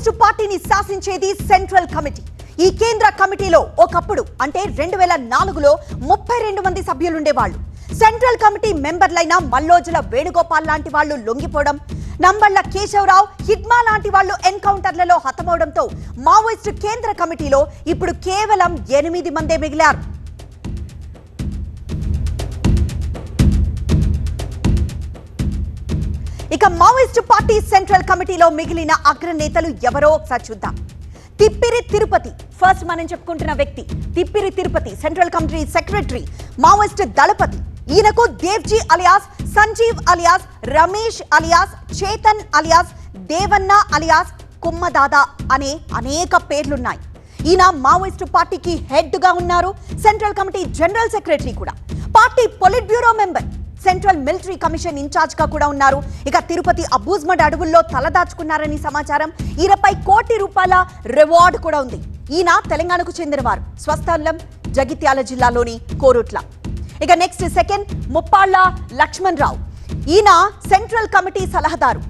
Maoist పార్టీని శాసించేది central committee. ఈ కేంద్ర కమిటీలో ఒకప్పుడు అంటే రెండు వేల నాలుగులో ముప్పై రెండు మంది సభ్యులుండేవాళ్ళు. సెంట్రల్ కమిటీ మెంబర్లైన మల్లోజుల వేణుగోపాల్ లాంటి వాళ్ళు లొంగిపోవడం నంబళ్ళ కేశవరావు హిడ్మా లాంటి వాళ్ళు ఎన్కౌంటర్లలో హతమవడంతో మావోయిస్టు కేంద్ర కమిటీలో ఇప్పుడు కేవలం ఎనిమిది మందే మిగిలారు. ఇక మావోయిస్టు పార్టీ సెంట్రల్ కమిటీలో మిగిలిన అగ్రనేతలు ఎవరో ఒకసారి చూద్దాం. తిప్పిరి తిరుపతి ఫస్ట్ మనం చెప్పుకుంటున్న వ్యక్తి Tippiri Tirupati central committee secretary Maoist దళపతి. ఈయనకు Devji alias Sanjeev alias Ramesh alias Chetan alias Devanna alias Kummadada అనే అనేక పేర్లున్నాయి. ఈయన మావోయిస్టు పార్టీకి హెడ్గా ఉన్నారు సెంట్రల్ కమిటీ జనరల్ సెక్రటరీ కూడా. Party polit bureau member central military commission ఇన్ఛార్జ్గా కూడా ఉన్నారు. ఇక తిరుపతి అబూజ్మడ్ అడవుల్లో తలదాచుకున్నారని సమాచారం. ఈయనపై కోటి రూపాయల రివార్డ్ కూడా ఉంది. ఈయన తెలంగాణకు చెందినవారు. స్వస్థలం జగిత్యాల జిల్లాలోని కోరుట్ల. ఇక నెక్స్ట్ సెకండ్ ముప్పాళ్ళ లక్ష్మణ్ రావు ఈయన సెంట్రల్ కమిటీ సలహాదారు.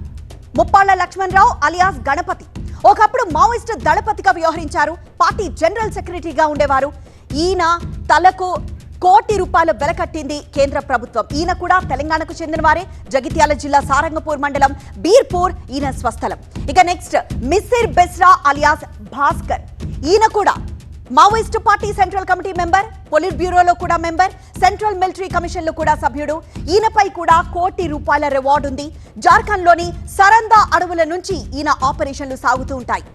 ముప్పాళ్ళ లక్ష్మణ్ రావు అలియాస్ గణపతి. ఒకప్పుడు మావోయిస్టు దళపతిగా వ్యవహరించారు. పార్టీ జనరల్ సెక్రటరీగా ఉండేవారు. ఈయన తలకు కోటి రూపాయల వెలకట్టింది కేంద్ర ప్రభుత్వం. ఈయన కూడా తెలంగాణకు చెందినవారే. జగిత్యాల జిల్లా సారంగపూర్ మండలం బీర్పూర్. ఈయన స్వస్థలం. ఇక నెక్స్ట్ మిస్సిర్ బెస్రా అలియాస్ భాస్కర్. ఈయన కూడా Maoist party central committee member polit బ్యూరోలో కూడా మెంబర్ సెంట్రల్ మిలిటరీ కమిషన్లో కూడా సభ్యుడు. ఈయనపై కూడా కోటి రూపాయల రివార్డు ఉంది. జార్ఖండ్లోని సరందా అడవుల నుంచి ఈయన ఆపరేషన్లు సాగుతూ ఉంటాయి.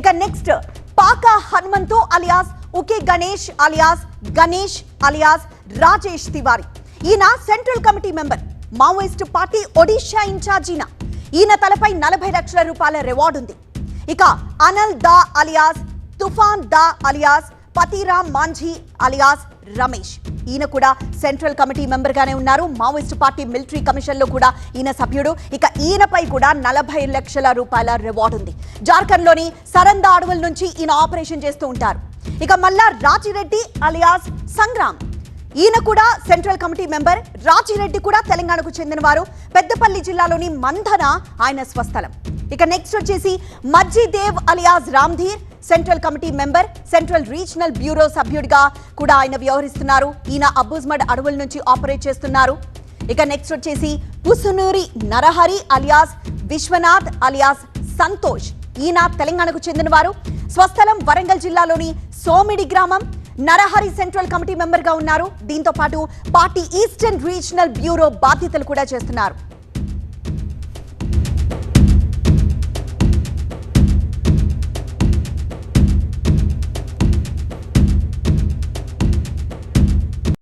ఇక next Paka Hanumanthu alias Uke Ganesh alias Ganesh alias Rajesh Tiwari. ఈయన central committee member Maoist party Odisha ఇన్ఛార్జీన. ఈయన తలపై నలభై లక్షల రూపాయల రివార్డు ఉంది. ఇక Anal Da alias Toofan Da alias Patiram Manjhi alias Ramesh. ఈయన కూడా సెంట్రల్ కమిటీ మెంబర్ గానే ఉన్నారు. మావోయిస్టు పార్టీ మిలిటరీ కమిషన్లో కూడా ఈయన సభ్యుడు. ఇక ఈయనపై కూడా నలభై లక్షల రూపాయల రివార్డు ఉంది. జార్ఖండ్లోని సరందా అడవుల నుంచి ఈయన ఆపరేషన్ చేస్తూ ఉంటారు. ఇక మళ్ళా రాజిరెడ్డి అలియాస్ సంగ్రామ్. ఈయన కూడా సెంట్రల్ కమిటీ మెంబర్ రాజిరెడ్డి కూడా తెలంగాణకు చెందినవారు. పెద్దపల్లి జిల్లాలోని మంధన ఆయన స్వస్థలం. ఇక నెక్స్ట్ వచ్చేసి Majjidev alias Ramdhir central committee member central regional bureau సభ్యుడిగా కూడా ఆయన వ్యవహరిస్తున్నారు. ఈయన అబ్బుజ్మడ్ అడవుల నుంచి ఆపరేట్ చేస్తున్నారు. ఇక నెక్స్ట్ వచ్చేసి పుసునూరి నరహరి అలియాస్ విశ్వనాథ్ అలియాస్ సంతోష్. ఈయన తెలంగాణకు చెందినవారు. స్వస్థలం వరంగల్ జిల్లాలోని సోమిడి గ్రామం. నరహరి సెంట్రల్ కమిటీ మెంబర్గా ఉన్నారు. దీంతో పాటు పార్టీ ఈస్టర్న్ రీజనల్ బ్యూరో బాధ్యతలు కూడా చేస్తున్నారు.